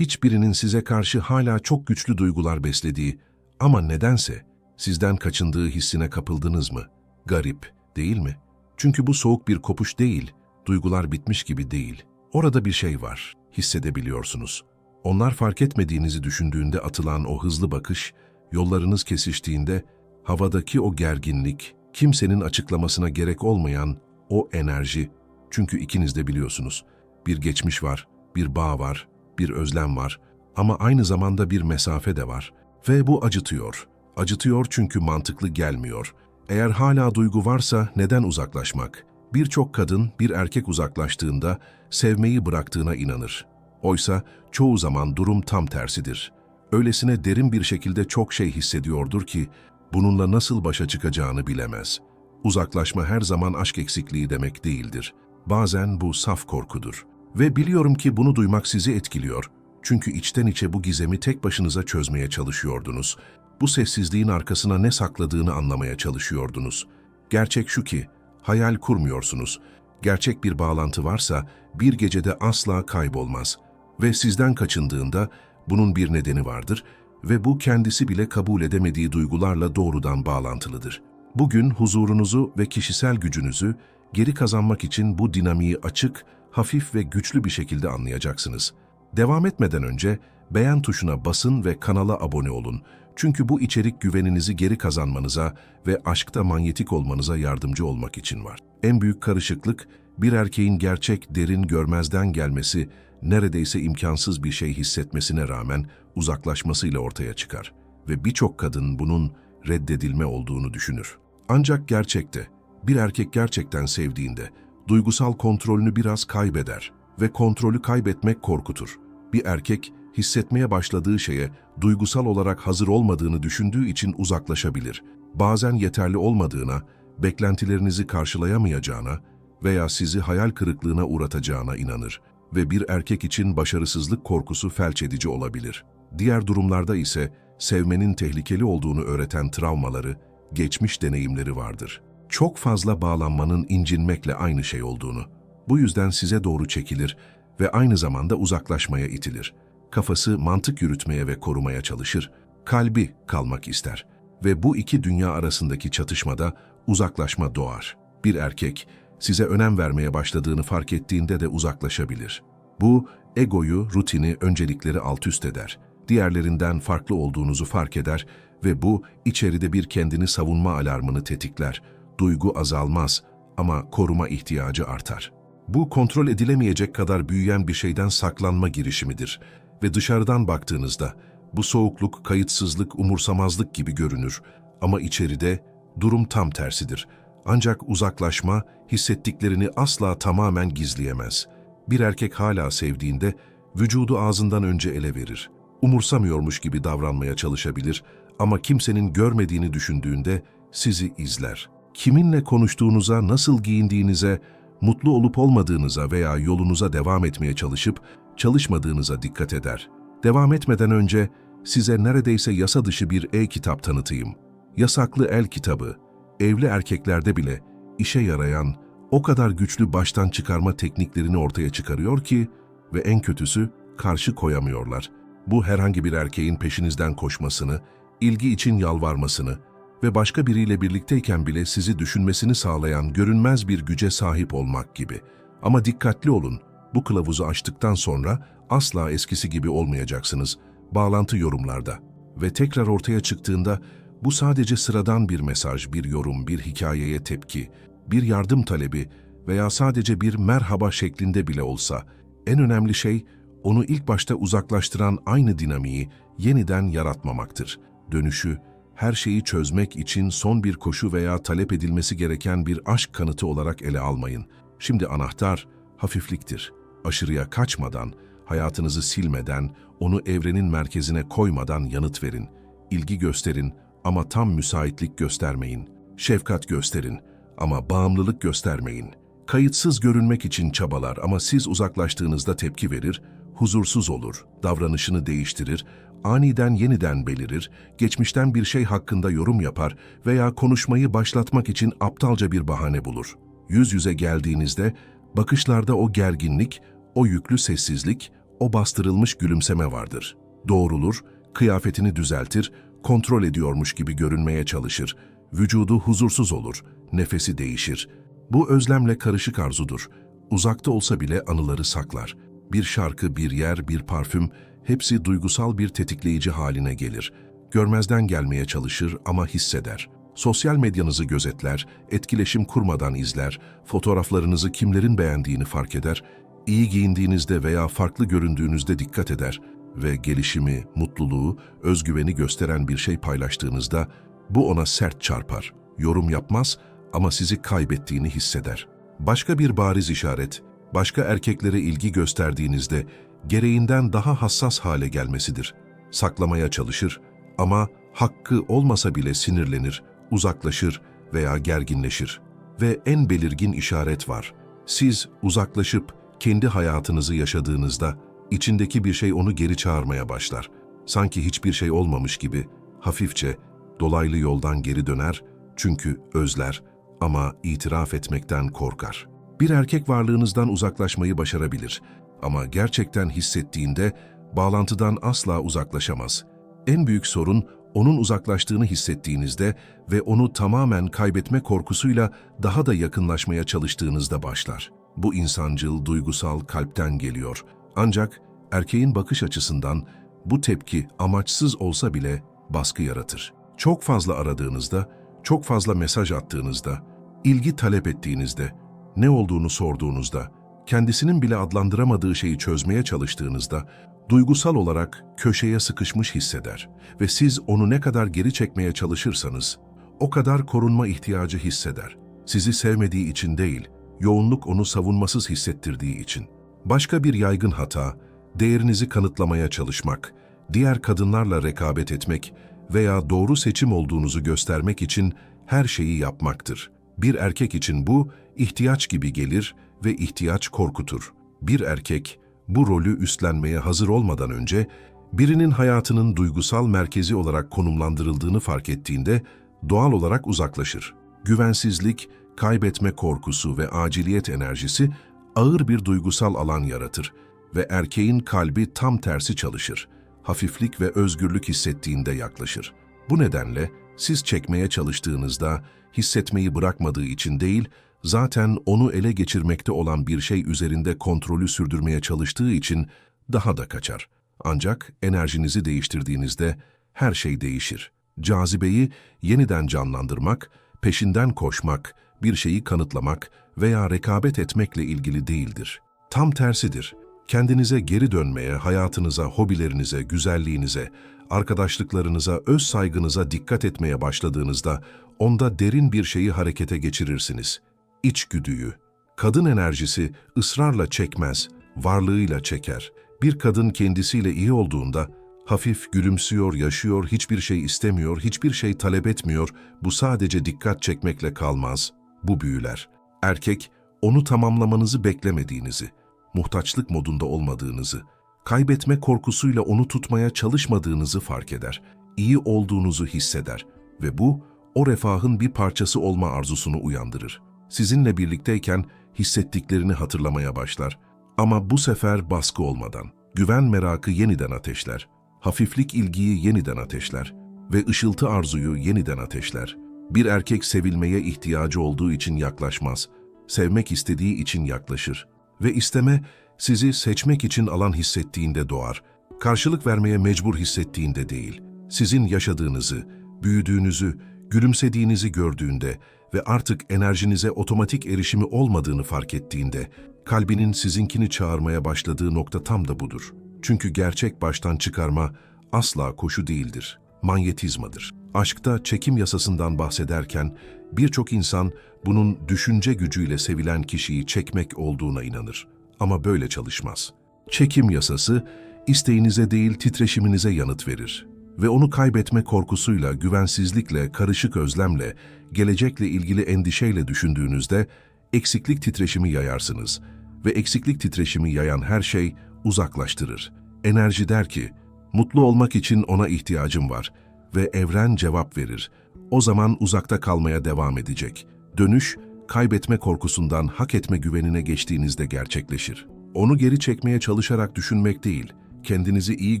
hiçbirinin size karşı hala çok güçlü duygular beslediği ama nedense sizden kaçındığı hissine kapıldınız mı? Garip, değil mi? Çünkü bu soğuk bir kopuş değil, duygular bitmiş gibi değil. Orada bir şey var, hissedebiliyorsunuz. Onlar fark etmediğinizi düşündüğünde atılan o hızlı bakış, yollarınız kesiştiğinde havadaki o gerginlik, kimsenin açıklamasına gerek olmayan o enerji. Çünkü ikiniz de biliyorsunuz. Bir geçmiş var, bir bağ var, bir özlem var ama aynı zamanda bir mesafe de var. Ve bu acıtıyor. Acıtıyor çünkü mantıklı gelmiyor. Eğer hala duygu varsa neden uzaklaşmak? Birçok kadın bir erkek uzaklaştığında sevmeyi bıraktığına inanır. Oysa çoğu zaman durum tam tersidir. Öylesine derin bir şekilde çok şey hissediyordur ki bununla nasıl başa çıkacağını bilemez. Uzaklaşma her zaman aşk eksikliği demek değildir. Bazen bu saf korkudur. Ve biliyorum ki bunu duymak sizi etkiliyor. Çünkü içten içe bu gizemi tek başınıza çözmeye çalışıyordunuz. Bu sessizliğin arkasına ne sakladığını anlamaya çalışıyordunuz. Gerçek şu ki, hayal kurmuyorsunuz. Gerçek bir bağlantı varsa bir gecede asla kaybolmaz. Ve sizden kaçındığında bunun bir nedeni vardır ve bu kendisi bile kabul edemediği duygularla doğrudan bağlantılıdır. Bugün huzurunuzu ve kişisel gücünüzü geri kazanmak için bu dinamiği açık, hafif ve güçlü bir şekilde anlayacaksınız. Devam etmeden önce beğen tuşuna basın ve kanala abone olun. Çünkü bu içerik güveninizi geri kazanmanıza ve aşkta manyetik olmanıza yardımcı olmak için var. En büyük karışıklık, bir erkeğin gerçek, derin, görmezden gelmesi, neredeyse imkansız bir şey hissetmesine rağmen uzaklaşmasıyla ortaya çıkar. Ve birçok kadın bunun reddedilme olduğunu düşünür. Ancak gerçekte, bir erkek gerçekten sevdiğinde, duygusal kontrolünü biraz kaybeder ve kontrolü kaybetmek korkutur. Bir erkek, hissetmeye başladığı şeye duygusal olarak hazır olmadığını düşündüğü için uzaklaşabilir. Bazen yeterli olmadığına, beklentilerinizi karşılayamayacağına veya sizi hayal kırıklığına uğratacağına inanır ve bir erkek için başarısızlık korkusu felç edici olabilir. Diğer durumlarda ise sevmenin tehlikeli olduğunu öğreten travmaları, geçmiş deneyimleri vardır. Çok fazla bağlanmanın incinmekle aynı şey olduğunu, bu yüzden size doğru çekilir ve aynı zamanda uzaklaşmaya itilir. Kafası mantık yürütmeye ve korumaya çalışır, kalbi kalmak ister ve bu iki dünya arasındaki çatışmada uzaklaşma doğar. Bir erkek, size önem vermeye başladığını fark ettiğinde de uzaklaşabilir. Bu, egoyu, rutini, öncelikleri alt üst eder. Diğerlerinden farklı olduğunuzu fark eder ve bu, içeride bir kendini savunma alarmını tetikler. Duygu azalmaz ama koruma ihtiyacı artar. Bu kontrol edilemeyecek kadar büyüyen bir şeyden saklanma girişimidir ve dışarıdan baktığınızda bu soğukluk, kayıtsızlık, umursamazlık gibi görünür ama içeride durum tam tersidir. Ancak uzaklaşma hissettiklerini asla tamamen gizleyemez. Bir erkek hala sevdiğinde vücudu ağzından önce ele verir. Umursamıyormuş gibi davranmaya çalışabilir ama kimsenin görmediğini düşündüğünde sizi izler. Kiminle konuştuğunuza, nasıl giyindiğinize, mutlu olup olmadığınıza veya yolunuza devam etmeye çalışıp çalışmadığınıza dikkat eder. Devam etmeden önce size neredeyse yasa dışı bir e-kitap tanıtayım. Yasaklı el kitabı, evli erkeklerde bile işe yarayan, o kadar güçlü baştan çıkarma tekniklerini ortaya çıkarıyor ki ve en kötüsü karşı koyamıyorlar. Bu herhangi bir erkeğin peşinizden koşmasını, ilgi için yalvarmasını ve başka biriyle birlikteyken bile sizi düşünmesini sağlayan görünmez bir güce sahip olmak gibi. Ama dikkatli olun, bu kılavuzu açtıktan sonra asla eskisi gibi olmayacaksınız. Bağlantı yorumlarda ve tekrar ortaya çıktığında bu sadece sıradan bir mesaj, bir yorum, bir hikayeye tepki, bir yardım talebi veya sadece bir merhaba şeklinde bile olsa, en önemli şey onu ilk başta uzaklaştıran aynı dinamiği yeniden yaratmamaktır. Dönüşü, her şeyi çözmek için son bir koşu veya talep edilmesi gereken bir aşk kanıtı olarak ele almayın. Şimdi anahtar hafifliktir. Aşırıya kaçmadan, hayatınızı silmeden, onu evrenin merkezine koymadan yanıt verin. İlgi gösterin ama tam müsaitlik göstermeyin. Şefkat gösterin ama bağımlılık göstermeyin. Kayıtsız görünmek için çabalar ama siz uzaklaştığınızda tepki verir, huzursuz olur, davranışını değiştirir, aniden yeniden belirir, geçmişten bir şey hakkında yorum yapar veya konuşmayı başlatmak için aptalca bir bahane bulur. Yüz yüze geldiğinizde bakışlarda o gerginlik, o yüklü sessizlik, o bastırılmış gülümseme vardır. Doğrulur, kıyafetini düzeltir, kontrol ediyormuş gibi görünmeye çalışır. Vücudu huzursuz olur, nefesi değişir. Bu özlemle karışık arzudur. Uzakta olsa bile anıları saklar. Bir şarkı, bir yer, bir parfüm hepsi duygusal bir tetikleyici haline gelir. Görmezden gelmeye çalışır ama hisseder. Sosyal medyanızı gözetler, etkileşim kurmadan izler, fotoğraflarınızı kimlerin beğendiğini fark eder, iyi giyindiğinizde veya farklı göründüğünüzde dikkat eder ve gelişimi, mutluluğu, özgüveni gösteren bir şey paylaştığınızda bu ona sert çarpar. Yorum yapmaz ama sizi kaybettiğini hisseder. Başka bir bariz işaret, başka erkeklere ilgi gösterdiğinizde gereğinden daha hassas hale gelmesidir. Saklamaya çalışır ama hakkı olmasa bile sinirlenir, uzaklaşır veya gerginleşir. Ve en belirgin işaret var. Siz uzaklaşıp kendi hayatınızı yaşadığınızda içindeki bir şey onu geri çağırmaya başlar. Sanki hiçbir şey olmamış gibi hafifçe dolaylı yoldan geri döner çünkü özler ama itiraf etmekten korkar. Bir erkek varlığınızdan uzaklaşmayı başarabilir ama gerçekten hissettiğinde bağlantıdan asla uzaklaşamaz. En büyük sorun onun uzaklaştığını hissettiğinizde ve onu tamamen kaybetme korkusuyla daha da yakınlaşmaya çalıştığınızda başlar. Bu insancıl, duygusal, kalpten geliyor. Ancak erkeğin bakış açısından bu tepki amaçsız olsa bile baskı yaratır. Çok fazla aradığınızda, çok fazla mesaj attığınızda, ilgi talep ettiğinizde, ne olduğunu sorduğunuzda, kendisinin bile adlandıramadığı şeyi çözmeye çalıştığınızda, duygusal olarak köşeye sıkışmış hisseder ve siz onu ne kadar geri çekmeye çalışırsanız, o kadar korunma ihtiyacı hisseder. Sizi sevmediği için değil, yoğunluk onu savunmasız hissettirdiği için. Başka bir yaygın hata, değerinizi kanıtlamaya çalışmak, diğer kadınlarla rekabet etmek veya doğru seçim olduğunuzu göstermek için her şeyi yapmaktır. Bir erkek için bu ihtiyaç gibi gelir ve ihtiyaç korkutur. Bir erkek bu rolü üstlenmeye hazır olmadan önce birinin hayatının duygusal merkezi olarak konumlandırıldığını fark ettiğinde doğal olarak uzaklaşır. Güvensizlik, kaybetme korkusu ve aciliyet enerjisi ağır bir duygusal alan yaratır ve erkeğin kalbi tam tersi çalışır. Hafiflik ve özgürlük hissettiğinde yaklaşır. Bu nedenle siz çekmeye çalıştığınızda hissetmeyi bırakmadığı için değil, zaten onu ele geçirmekte olan bir şey üzerinde kontrolü sürdürmeye çalıştığı için daha da kaçar. Ancak enerjinizi değiştirdiğinizde her şey değişir. Cazibeyi yeniden canlandırmak, peşinden koşmak, bir şeyi kanıtlamak veya rekabet etmekle ilgili değildir. Tam tersidir. Kendinize geri dönmeye, hayatınıza, hobilerinize, güzelliğinize, arkadaşlıklarınıza, öz saygınıza dikkat etmeye başladığınızda onda derin bir şeyi harekete geçirirsiniz. İçgüdüyü. Kadın enerjisi ısrarla çekmez, varlığıyla çeker. Bir kadın kendisiyle iyi olduğunda hafif gülümsüyor, yaşıyor, hiçbir şey istemiyor, hiçbir şey talep etmiyor. Bu sadece dikkat çekmekle kalmaz. Bu büyüler. Erkek, onu tamamlamanızı beklemediğinizi, muhtaçlık modunda olmadığınızı, kaybetme korkusuyla onu tutmaya çalışmadığınızı fark eder. İyi olduğunuzu hisseder ve bu, o refahın bir parçası olma arzusunu uyandırır. Sizinle birlikteyken hissettiklerini hatırlamaya başlar. Ama bu sefer baskı olmadan, güven merakı yeniden ateşler, hafiflik ilgiyi yeniden ateşler ve ışıltı arzuyu yeniden ateşler. Bir erkek sevilmeye ihtiyacı olduğu için yaklaşmaz, sevmek istediği için yaklaşır. Ve isteme, sizi seçmek için alan hissettiğinde doğar, karşılık vermeye mecbur hissettiğinde değil. Sizin yaşadığınızı, büyüdüğünüzü, gülümsediğinizi gördüğünde ve artık enerjinize otomatik erişimi olmadığını fark ettiğinde, kalbinin sizinkini çağırmaya başladığı nokta tam da budur. Çünkü gerçek baştan çıkarma asla koşu değildir, manyetizmadır. Aşkta çekim yasasından bahsederken birçok insan bunun düşünce gücüyle sevilen kişiyi çekmek olduğuna inanır. Ama böyle çalışmaz. Çekim yasası isteğinize değil titreşiminize yanıt verir ve onu kaybetme korkusuyla, güvensizlikle, karışık özlemle, gelecekle ilgili endişeyle düşündüğünüzde eksiklik titreşimi yayarsınız ve eksiklik titreşimi yayan her şey uzaklaştırır. Enerji der ki, mutlu olmak için ona ihtiyacım var ve evren cevap verir. O zaman uzakta kalmaya devam edecek. Dönüş, kaybetme korkusundan hak etme güvenine geçtiğinizde gerçekleşir. Onu geri çekmeye çalışarak düşünmek değil, kendinizi iyi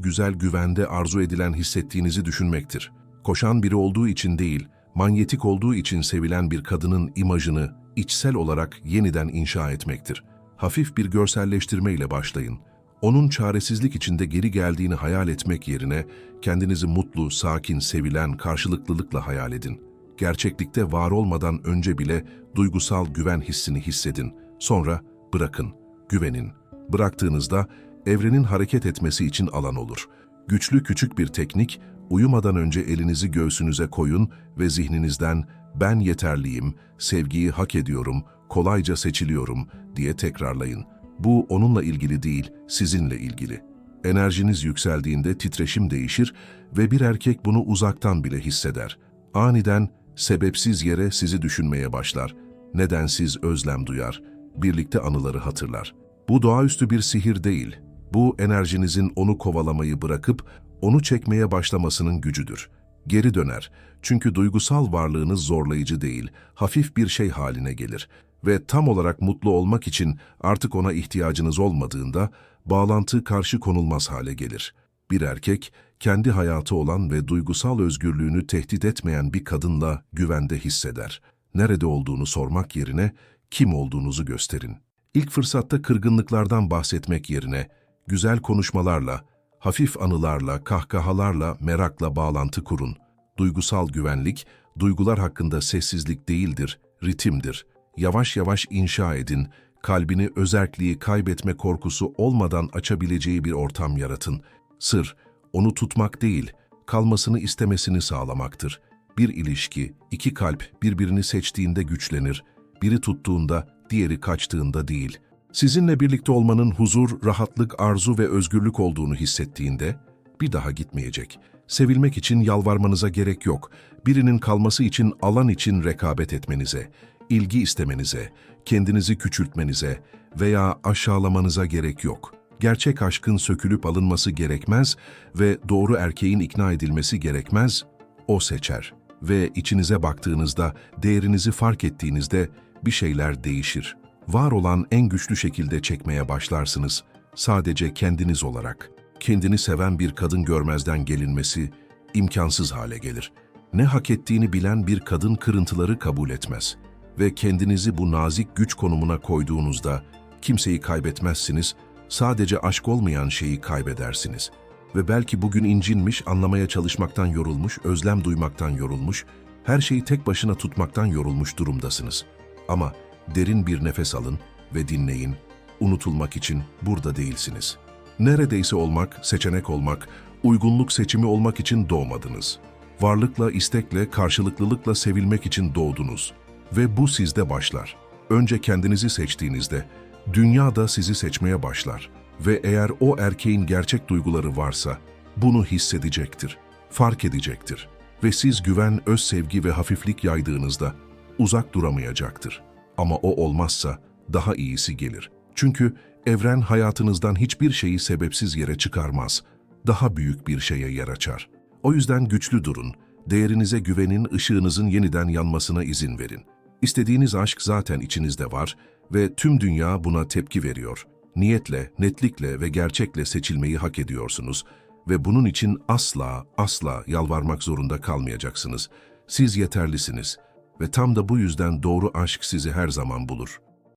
güzel güvende arzu edilen hissettiğinizi düşünmektir. Koşan biri olduğu için değil, manyetik olduğu için sevilen bir kadının imajını içsel olarak yeniden inşa etmektir. Hafif bir görselleştirme ile başlayın. Onun çaresizlik içinde geri geldiğini hayal etmek yerine kendinizi mutlu, sakin, sevilen, karşılıklılıkla hayal edin. Gerçeklikte var olmadan önce bile duygusal güven hissini hissedin. Sonra bırakın, güvenin. Bıraktığınızda evrenin hareket etmesi için alan olur. Güçlü küçük bir teknik, uyumadan önce elinizi göğsünüze koyun ve zihninizden ben yeterliyim, sevgiyi hak ediyorum, kolayca seçiliyorum diye tekrarlayın. Bu onunla ilgili değil, sizinle ilgili. Enerjiniz yükseldiğinde titreşim değişir ve bir erkek bunu uzaktan bile hisseder. Aniden, sebepsiz yere sizi düşünmeye başlar. Nedensiz özlem duyar, birlikte anıları hatırlar. Bu doğaüstü bir sihir değil, bu enerjinizin onu kovalamayı bırakıp onu çekmeye başlamasının gücüdür. Geri döner. Çünkü duygusal varlığınız zorlayıcı değil, hafif bir şey haline gelir. Ve tam olarak mutlu olmak için artık ona ihtiyacınız olmadığında bağlantı karşı konulmaz hale gelir. Bir erkek, kendi hayatı olan ve duygusal özgürlüğünü tehdit etmeyen bir kadınla güvende hisseder. Nerede olduğunu sormak yerine kim olduğunuzu gösterin. İlk fırsatta kırgınlıklardan bahsetmek yerine güzel konuşmalarla, hafif anılarla, kahkahalarla, merakla bağlantı kurun. Duygusal güvenlik, duygular hakkında sessizlik değildir, ritimdir. Yavaş yavaş inşa edin, kalbini özerkliği kaybetme korkusu olmadan açabileceği bir ortam yaratın. Sır, onu tutmak değil, kalmasını istemesini sağlamaktır. Bir ilişki, iki kalp birbirini seçtiğinde güçlenir. Biri tuttuğunda, diğeri kaçtığında değil. Sizinle birlikte olmanın huzur, rahatlık, arzu ve özgürlük olduğunu hissettiğinde bir daha gitmeyecek. Sevilmek için yalvarmanıza gerek yok. Birinin kalması için alan için rekabet etmenize, ilgi istemenize, kendinizi küçültmenize veya aşağılamanıza gerek yok. Gerçek aşkın sökülüp alınması gerekmez ve doğru erkeğin ikna edilmesi gerekmez. O seçer ve içinize baktığınızda, değerinizi fark ettiğinizde bir şeyler değişir. Var olan en güçlü şekilde çekmeye başlarsınız. Sadece kendiniz olarak. Kendini seven bir kadın görmezden gelinmesi imkansız hale gelir. Ne hak ettiğini bilen bir kadın kırıntıları kabul etmez. Ve kendinizi bu nazik güç konumuna koyduğunuzda kimseyi kaybetmezsiniz, sadece aşk olmayan şeyi kaybedersiniz. Ve belki bugün incinmiş, anlamaya çalışmaktan yorulmuş, özlem duymaktan yorulmuş, her şeyi tek başına tutmaktan yorulmuş durumdasınız. Ama derin bir nefes alın ve dinleyin. Unutulmak için burada değilsiniz. Neredeyse olmak, seçenek olmak, uygunluk seçimi olmak için doğmadınız. Varlıkla, istekle, karşılıklılıkla sevilmek için doğdunuz. Ve bu sizde başlar. Önce kendinizi seçtiğinizde, dünya da sizi seçmeye başlar. Ve eğer o erkeğin gerçek duyguları varsa, bunu hissedecektir, fark edecektir. Ve siz güven, öz sevgi ve hafiflik yaydığınızda uzak duramayacaktır. Ama o olmazsa daha iyisi gelir. Çünkü evren hayatınızdan hiçbir şeyi sebepsiz yere çıkarmaz. Daha büyük bir şeye yer açar. O yüzden güçlü durun. Değerinize güvenin, ışığınızın yeniden yanmasına izin verin. İstediğiniz aşk zaten içinizde var ve tüm dünya buna tepki veriyor. Niyetle, netlikle ve gerçekle seçilmeyi hak ediyorsunuz ve bunun için asla, asla yalvarmak zorunda kalmayacaksınız. Siz yeterlisiniz ve tam da bu yüzden doğru aşk sizi her zaman bulur.